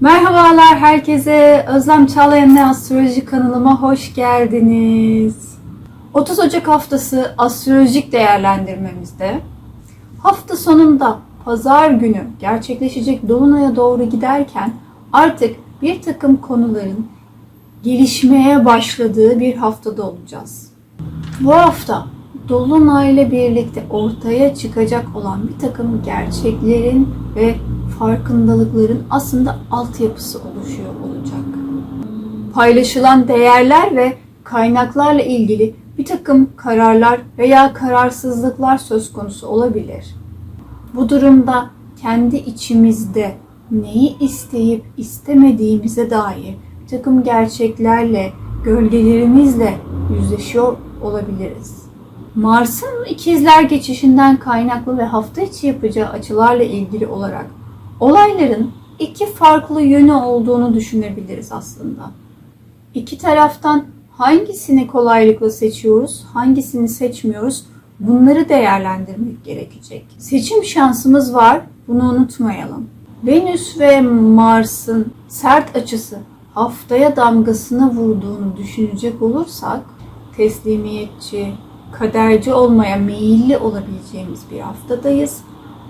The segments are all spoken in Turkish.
Merhabalar herkese. Özlem Çağlayan'ın Astroloji kanalıma hoş geldiniz. 30 Ocak haftası astrolojik değerlendirmemizde hafta sonunda pazar günü gerçekleşecek dolunaya doğru giderken artık bir takım konuların gelişmeye başladığı bir haftada olacağız. Bu hafta Dolunay'la birlikte ortaya çıkacak olan bir takım gerçeklerin ve farkındalıkların aslında altyapısı oluşuyor olacak. Paylaşılan değerler ve kaynaklarla ilgili bir takım kararlar veya kararsızlıklar söz konusu olabilir. Bu durumda kendi içimizde neyi isteyip istemediğimize dair bir takım gerçeklerle, gölgelerimizle yüzleşiyor olabiliriz. Mars'ın ikizler geçişinden kaynaklı ve hafta içi yapacağı açılarla ilgili olarak olayların iki farklı yönü olduğunu düşünebiliriz aslında. İki taraftan hangisini kolaylıkla seçiyoruz, hangisini seçmiyoruz bunları değerlendirmek gerekecek. Seçim şansımız var, bunu unutmayalım. Venüs ve Mars'ın sert açısı haftaya damgasını vurduğunu düşünecek olursak teslimiyetçi, kaderci olmaya meyilli olabileceğimiz bir haftadayız.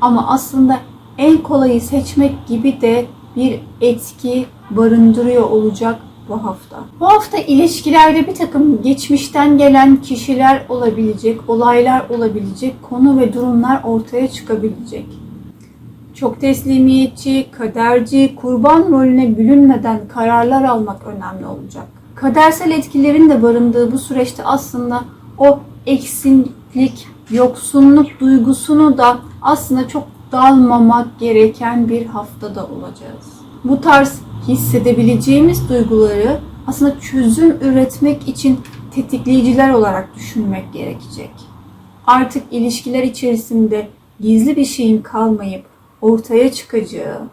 Ama aslında en kolayı seçmek gibi de bir etki barındırıyor olacak bu hafta. Bu hafta ilişkilerde bir takım geçmişten gelen kişiler olabilecek, olaylar olabilecek, konu ve durumlar ortaya çıkabilecek. Çok teslimiyetçi, kaderci, kurban rolüne bürünmeden kararlar almak önemli olacak. Kadersel etkilerin de barındığı bu süreçte aslında o eksiklik, yoksunluk duygusunu da aslında çok dalmamak gereken bir haftada olacağız. Bu tarz hissedebileceğimiz duyguları aslında çözüm üretmek için tetikleyiciler olarak düşünmek gerekecek. Artık ilişkiler içerisinde gizli bir şeyin kalmayıp ortaya çıkacağı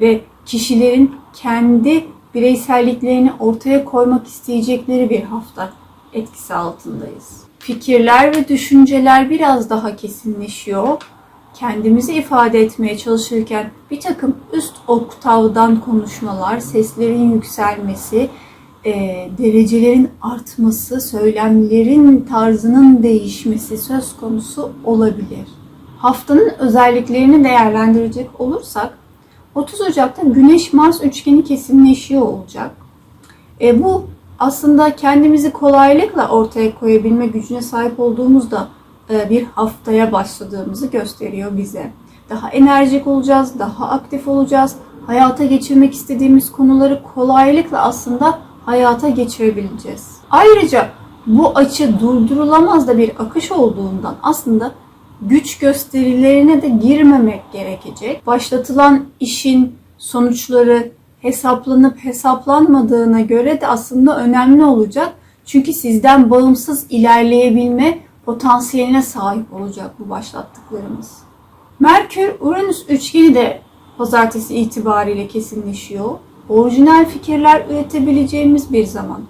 ve kişilerin kendi bireyselliklerini ortaya koymak isteyecekleri bir hafta etkisi altındayız. Fikirler ve düşünceler biraz daha kesinleşiyor. Kendimizi ifade etmeye çalışırken bir takım üst oktavdan konuşmalar, seslerin yükselmesi, e, derecelerin artması, söylemlerin tarzının değişmesi söz konusu olabilir. Haftanın özelliklerini değerlendirecek olursak 30 Ocak'ta Güneş-Mars üçgeni kesinleşiyor olacak. E, bu aslında kendimizi kolaylıkla ortaya koyabilme gücüne sahip olduğumuzda bir haftaya başladığımızı gösteriyor bize. Daha enerjik olacağız, daha aktif olacağız. Hayata geçirmek istediğimiz konuları kolaylıkla aslında hayata geçirebileceğiz. Ayrıca bu açı durdurulamaz da bir akış olduğundan aslında güç gösterilerine de girmemek gerekecek. Başlatılan işin sonuçları hesaplanıp hesaplanmadığına göre de aslında önemli olacak. Çünkü sizden bağımsız ilerleyebilme potansiyeline sahip olacak bu başlattıklarımız. Merkür Uranüs üçgeni de pazartesi itibariyle kesinleşiyor. Orijinal fikirler üretebileceğimiz bir zaman.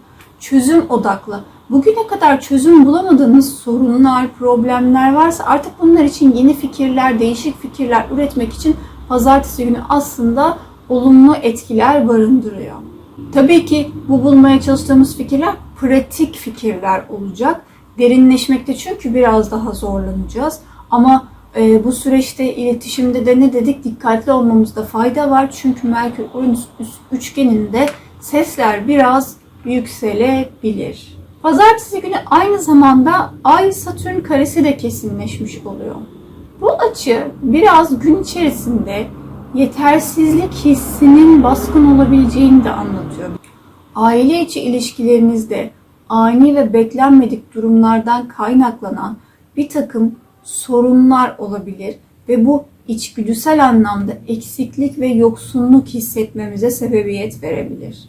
Çözüm odaklı. Bugüne kadar çözüm bulamadığınız sorunlar, problemler varsa artık bunlar için yeni fikirler, değişik fikirler üretmek için pazartesi günü aslında olumlu etkiler barındırıyor. Tabii ki bu bulmaya çalıştığımız fikirler pratik fikirler olacak. Derinleşmekte çünkü biraz daha zorlanacağız. Ama e, bu süreçte iletişimde de ne dedik dikkatli olmamızda fayda var. Çünkü Merkür Uranüs üçgeninde sesler biraz yükselebilir. Pazartesi günü aynı zamanda Ay Satürn karesi de kesinleşmiş oluyor. Bu açı biraz gün içerisinde yetersizlik hissinin baskın olabileceğini de anlatıyor. Aile içi ilişkilerinizde ani ve beklenmedik durumlardan kaynaklanan bir takım sorunlar olabilir ve bu içgüdüsel anlamda eksiklik ve yoksunluk hissetmemize sebebiyet verebilir.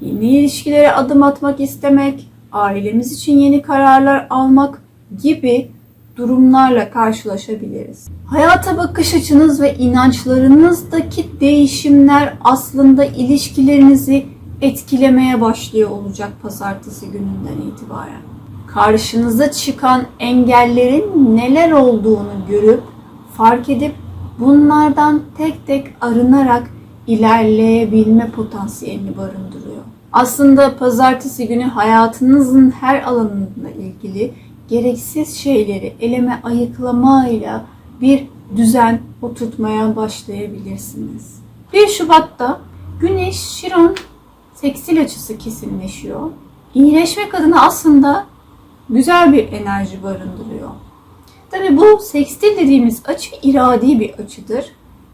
Yeni ilişkilere adım atmak istemek, ailemiz için yeni kararlar almak gibi durumlarla karşılaşabiliriz. Hayata bakış açınız ve inançlarınızdaki değişimler aslında ilişkilerinizi etkilemeye başlıyor olacak pazartesi gününden itibaren. Karşınıza çıkan engellerin neler olduğunu görüp fark edip bunlardan tek tek arınarak ilerleyebilme potansiyelini barındırıyor. Aslında pazartesi günü hayatınızın her alanıyla ilgili gereksiz şeyleri eleme ayıklamayla bir düzen oturtmaya başlayabilirsiniz. 1 Şubat'ta Güneş Şiron seksil açısı kesinleşiyor. İyileşmek adına aslında güzel bir enerji barındırıyor. Tabi bu sekstil dediğimiz açı iradi bir açıdır.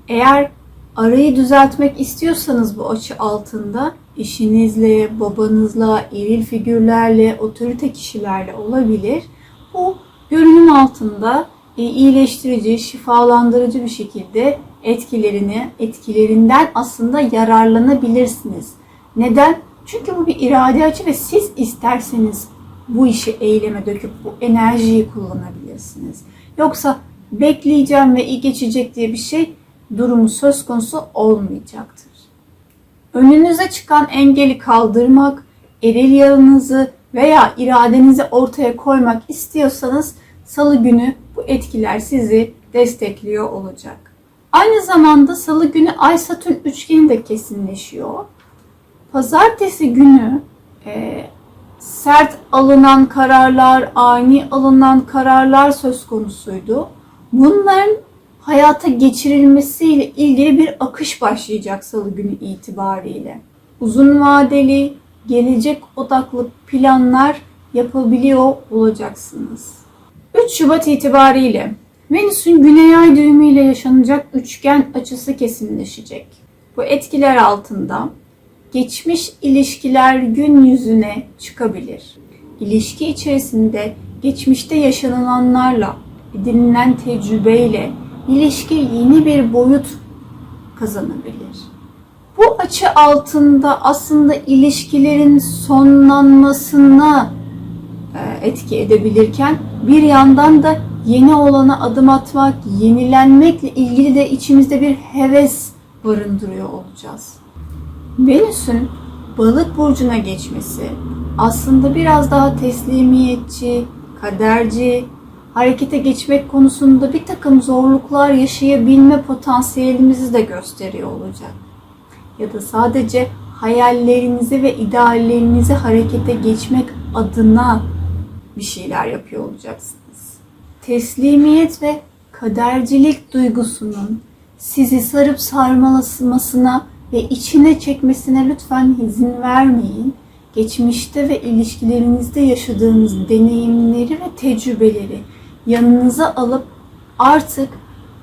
Eğer arayı düzeltmek istiyorsanız bu açı altında eşinizle, babanızla, eril figürlerle, otorite kişilerle olabilir. Bu görünüm altında e, iyileştirici, şifalandırıcı bir şekilde etkilerini, etkilerinden aslında yararlanabilirsiniz. Neden? Çünkü bu bir irade açı ve siz isterseniz bu işi eyleme döküp bu enerjiyi kullanabilirsiniz. Yoksa bekleyeceğim ve iyi geçecek diye bir şey durumu söz konusu olmayacaktır. Önünüze çıkan engeli kaldırmak, eril yanınızı veya iradenizi ortaya koymak istiyorsanız salı günü bu etkiler sizi destekliyor olacak. Aynı zamanda salı günü Ay Satürn üçgeni de kesinleşiyor. Pazartesi günü e, sert alınan kararlar, ani alınan kararlar söz konusuydu. Bunların hayata geçirilmesiyle ilgili bir akış başlayacak salı günü itibariyle. Uzun vadeli, gelecek odaklı planlar yapabiliyor olacaksınız. 3 Şubat itibariyle Venüs'ün güney ay düğümüyle yaşanacak üçgen açısı kesinleşecek. Bu etkiler altında geçmiş ilişkiler gün yüzüne çıkabilir. İlişki içerisinde geçmişte yaşanılanlarla, edinilen tecrübeyle ilişki yeni bir boyut kazanabilir. Bu açı altında aslında ilişkilerin sonlanmasına e, etki edebilirken bir yandan da yeni olana adım atmak, yenilenmekle ilgili de içimizde bir heves barındırıyor olacağız. Venüs'ün balık burcuna geçmesi aslında biraz daha teslimiyetçi, kaderci, harekete geçmek konusunda bir takım zorluklar yaşayabilme potansiyelimizi de gösteriyor olacak. Ya da sadece hayallerinizi ve ideallerinizi harekete geçmek adına bir şeyler yapıyor olacaksınız. Teslimiyet ve kadercilik duygusunun sizi sarıp sarmalasmasına ve içine çekmesine lütfen izin vermeyin. Geçmişte ve ilişkilerinizde yaşadığınız deneyimleri ve tecrübeleri yanınıza alıp artık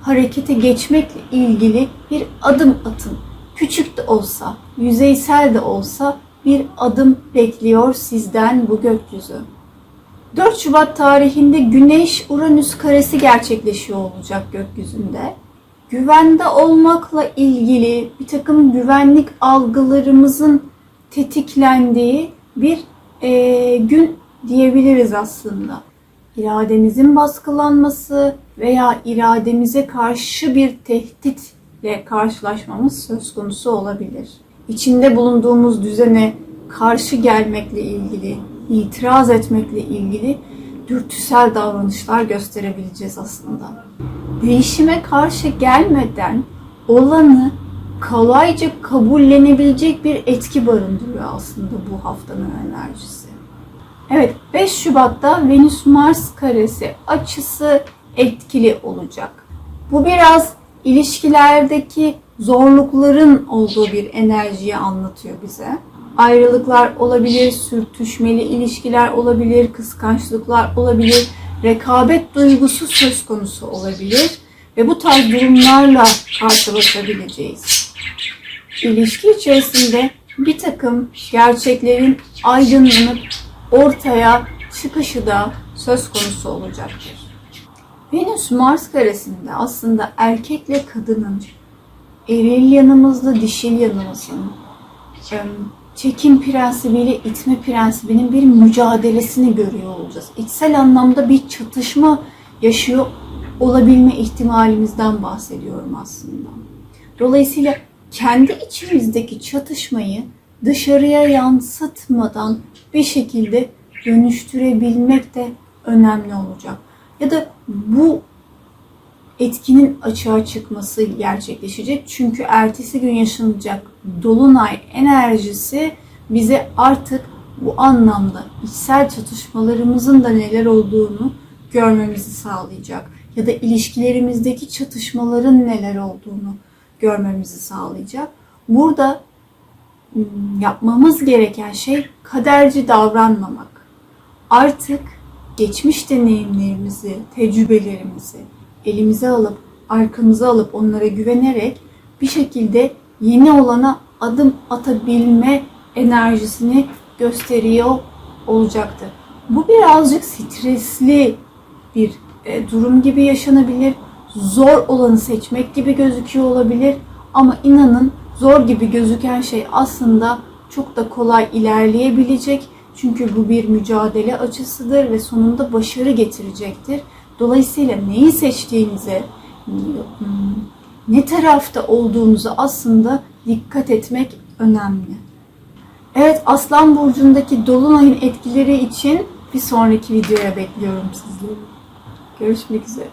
harekete geçmekle ilgili bir adım atın. Küçük de olsa, yüzeysel de olsa bir adım bekliyor sizden bu gökyüzü. 4 Şubat tarihinde Güneş Uranüs karesi gerçekleşiyor olacak gökyüzünde. Güvende olmakla ilgili bir takım güvenlik algılarımızın tetiklendiği bir e, gün diyebiliriz aslında. İrademizin baskılanması veya irademize karşı bir tehditle karşılaşmamız söz konusu olabilir. İçinde bulunduğumuz düzene karşı gelmekle ilgili, itiraz etmekle ilgili dürtüsel davranışlar gösterebileceğiz aslında. Değişime karşı gelmeden olanı kolayca kabullenebilecek bir etki barındırıyor aslında bu haftanın enerjisi. Evet 5 Şubat'ta Venüs Mars karesi açısı etkili olacak. Bu biraz ilişkilerdeki zorlukların olduğu bir enerjiyi anlatıyor bize. Ayrılıklar olabilir, sürtüşmeli ilişkiler olabilir, kıskançlıklar olabilir, rekabet duygusu söz konusu olabilir ve bu tarz durumlarla karşılaşabileceğiz. İlişki içerisinde bir takım gerçeklerin aydınlanıp ortaya çıkışı da söz konusu olacaktır. Venüs Mars karesinde aslında erkekle kadının, eril yanımızla dişil yanımızın, çekim prensibiyle itme prensibinin bir mücadelesini görüyor olacağız. İçsel anlamda bir çatışma yaşıyor olabilme ihtimalimizden bahsediyorum aslında. Dolayısıyla kendi içimizdeki çatışmayı dışarıya yansıtmadan bir şekilde dönüştürebilmek de önemli olacak. Ya da bu etkinin açığa çıkması gerçekleşecek. Çünkü ertesi gün yaşanacak dolunay enerjisi bize artık bu anlamda içsel çatışmalarımızın da neler olduğunu görmemizi sağlayacak. Ya da ilişkilerimizdeki çatışmaların neler olduğunu görmemizi sağlayacak. Burada ım, yapmamız gereken şey kaderci davranmamak. Artık geçmiş deneyimlerimizi, tecrübelerimizi elimize alıp, arkamıza alıp onlara güvenerek bir şekilde yeni olana adım atabilme enerjisini gösteriyor olacaktır. Bu birazcık stresli bir e, durum gibi yaşanabilir. Zor olanı seçmek gibi gözüküyor olabilir. Ama inanın zor gibi gözüken şey aslında çok da kolay ilerleyebilecek. Çünkü bu bir mücadele açısıdır ve sonunda başarı getirecektir. Dolayısıyla neyi seçtiğinize, ne tarafta olduğunuza aslında dikkat etmek önemli. Evet Aslan Burcu'ndaki Dolunay'ın etkileri için bir sonraki videoya bekliyorum sizleri. Görüşmek üzere.